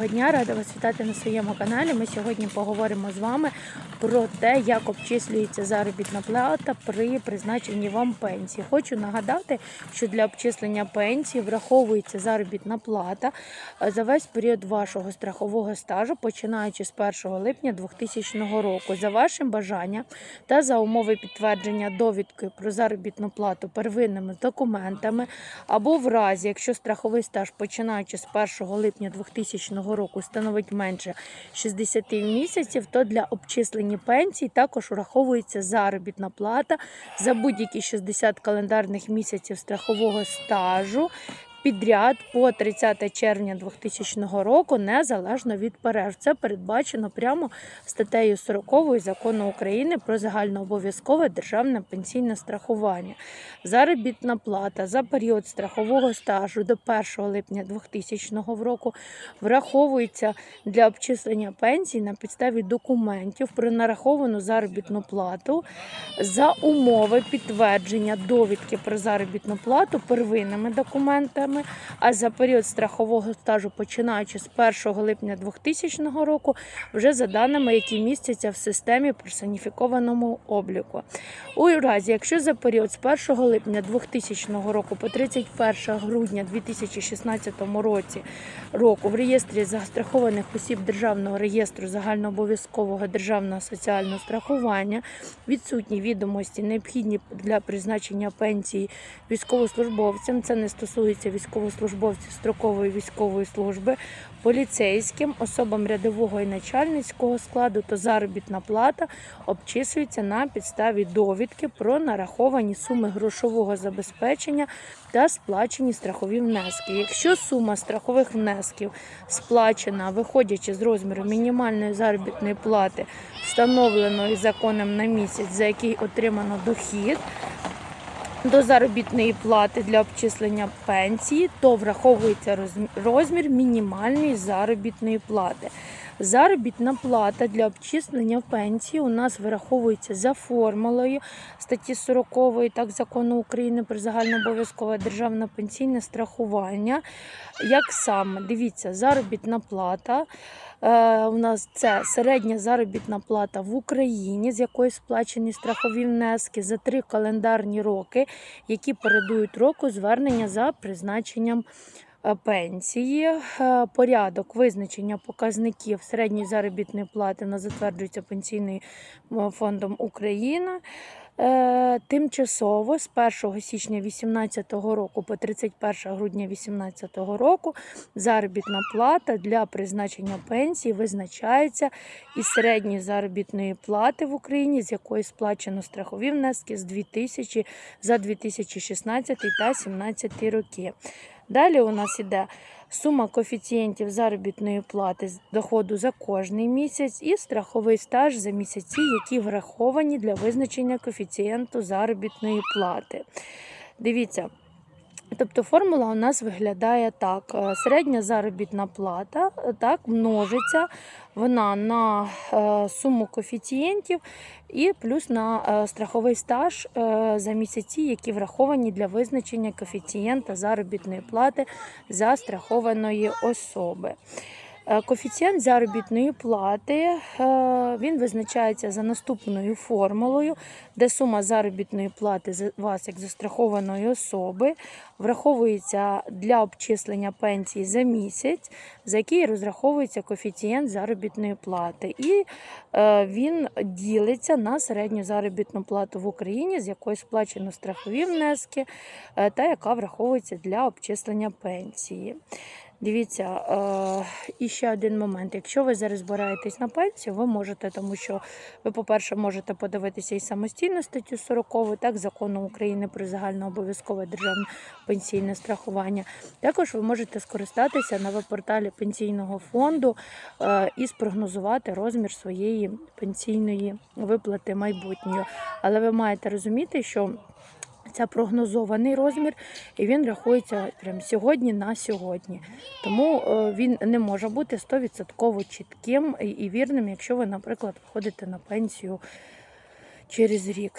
Доброго дня, рада вас вітати на своєму каналі. Ми сьогодні поговоримо з вами про те, як обчислюється заробітна плата при призначенні вам пенсії. Хочу нагадати, що для обчислення пенсії враховується заробітна плата е, за весь період вашого страхового стажу, починаючи з 1 липня 2000 року. За вашим бажанням та за умови підтвердження довідки про заробітну плату первинними документами, або в разі, якщо страховий стаж починаючи з 1 липня 2000 року становить менше 60 місяців, то для обчислення пенсій також враховується заробітна плата за будь-які 60 календарних місяців страхового стажу. Підряд по 30 червня 2000 року незалежно від перерв. Це передбачено прямо статтею 40 закону України про загальнообов'язкове державне пенсійне страхування. Заробітна плата за період страхового стажу до 1 липня 2000 року враховується для обчислення пенсій на підставі документів про нараховану заробітну плату за умови підтвердження довідки про заробітну плату первинними документами, а за період страхового стажу, починаючи з 1 липня 2000 року, вже за даними, які містяться в системі персоніфікованому обліку. У разі, якщо за період з 1 липня 2000 року по 31 грудня 2016 році року в реєстрі застрахованих осіб Державного реєстру загальнообов'язкового державного соціального страхування відсутні відомості, необхідні для призначення пенсії військовослужбовцям. Це не стосується військовослужбовців строкової військової служби, поліцейським, особам рядового і начальницького складу, то заробітна плата обчислюється на підставі довідки про нараховані суми грошового забезпечення та сплачені страхові внески. Якщо сума страхових внесків сплачена, виходячи з розміру мінімальної заробітної плати, встановленої законом на місяць, за який отримано дохід. До заробітної плати для обчислення пенсії, то враховується розм- розмір мінімальної заробітної плати. Заробітна плата для обчислення пенсії у нас вираховується за формулою статті 40 так закону України про загальнообов'язкове державне пенсійне страхування. Як саме дивіться, заробітна плата. Е, у нас це середня заробітна плата в Україні, з якої сплачені страхові внески за три календарні роки, які передують року звернення за призначенням пенсії. Е, Порядок визначення показників середньої заробітної плати на затверджується пенсійним е, фондом України. Е, Тимчасово з 1 січня 2018 року по 31 грудня 2018 року заробітна плата для призначення пенсії визначається із середньої заробітної плати в Україні, з якої сплачено страхові внески з 2000 за 2016 та 2017 роки. Далі у нас іде сума коефіцієнтів заробітної плати з доходу за кожний місяць і страховий стаж за місяці, які враховані для визначення коефіцієнту заробітної плати. Дивіться. Тобто формула у нас виглядає так: е, середня заробітна плата е, так множиться вона на е, суму коефіцієнтів і плюс на страховий стаж за місяці, які враховані для визначення коефіцієнта заробітної плати застрахованої особи. Е, Коефіцієнт заробітної плати е, він визначається за наступною формулою, де сума заробітної плати за вас як застрахованої особи враховується для обчислення пенсії за місяць, за який розраховується коефіцієнт заробітної плати. І е, він ділиться на середню заробітну плату в Україні, з якої сплачено страхові внески, та яка враховується для обчислення пенсії. Дивіться, е, і ще один момент. Якщо ви зараз збираєтесь на пенсію, ви можете, тому що ви, по-перше, можете подивитися і самостійно статтю 40, так, закону України про загальнообов'язкове державне пенсійне страхування. Також ви можете скористатися на веб-порталі пенсійного фонду е, і спрогнозувати розмір своєї пенсійної виплати майбутньої. Але ви маєте розуміти, що це прогнозований розмір, і він рахується прямо сьогодні на сьогодні. Тому е, він не може бути 100% чітким і- і вірним, якщо ви, наприклад, виходите на пенсію через рік.